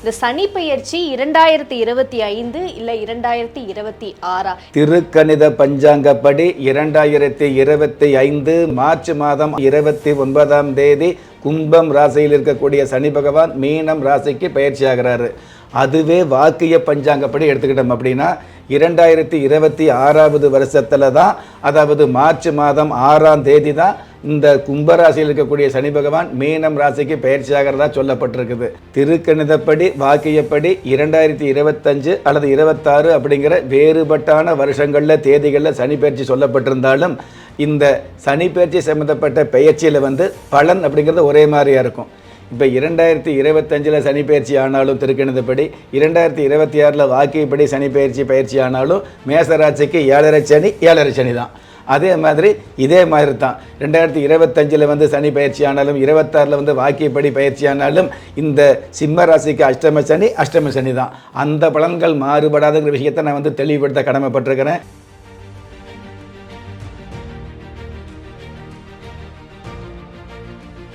இந்த சனி பெயர்ச்சி இரண்டாயிரத்தி இருபத்தி ஐந்து இல்லை இரண்டாயிரத்தி இருபத்தி ஆறா? திருக்கணித பஞ்சாங்கப்படி இரண்டாயிரத்தி இருபத்தி ஐந்து மார்ச் மாதம் இருபத்தி ஒன்பதாம் தேதி கும்பம் ராசியில் இருக்கக்கூடிய சனி பகவான் மீனம் ராசிக்கு பயிற்சி ஆகிறாரு அதுவே வாக்கிய பஞ்சாங்கப்படி எடுத்துக்கிட்டோம் அப்படின்னா இரண்டாயிரத்தி இருபத்தி ஆறாவது வருஷத்துல தான் அதாவது மார்ச் மாதம் ஆறாம் தேதி தான் இந்த கும்பராசியில் இருக்கக்கூடிய சனி பகவான் மீனம் ராசிக்கு பயிற்சி ஆகிறதா சொல்லப்பட்டிருக்குது. திருக்கணிதப்படி வாக்கியப்படி இரண்டாயிரத்தி இருபத்தஞ்சு அல்லது இருபத்தாறு அப்படிங்கிற வேறுபட்டான வருஷங்களில் தேதிகளில் சனி பயிற்சி சொல்லப்பட்டிருந்தாலும் இந்த சனி பயிற்சி சம்மந்தப்பட்ட பெயர்ச்சியில் வந்து பலன் அப்படிங்கிறது ஒரே மாதிரியாக இருக்கும். இப்போ இரண்டாயிரத்தி இருபத்தஞ்சில் சனி பயிற்சி ஆனாலும் திருக்கணிதப்படி இரண்டாயிரத்தி இருபத்தி ஆறில் வாக்கியப்படி சனி பயிற்சி பயிற்சி ஆனாலும் மேசராட்சிக்கு ஏழரை சனி ஏழரை சனி தான் அதே மாதிரி இதே மாதிரி தான் ரெண்டாயிரத்தி இருபத்தஞ்சில் வந்து சனி பயிற்சி ஆனாலும் இருபத்தாறில் வந்து வாக்கியப்படி பயிற்சி ஆனாலும் இந்த சிம்ம ராசிக்கு அஷ்டம சனி அஷ்டம சனி தான் அந்த பலன்கள் மாறுபடாதுங்கிற விஷயத்தை நான் வந்து தெளிவுபடுத்த கடமைப்பட்டிருக்கிறேன்.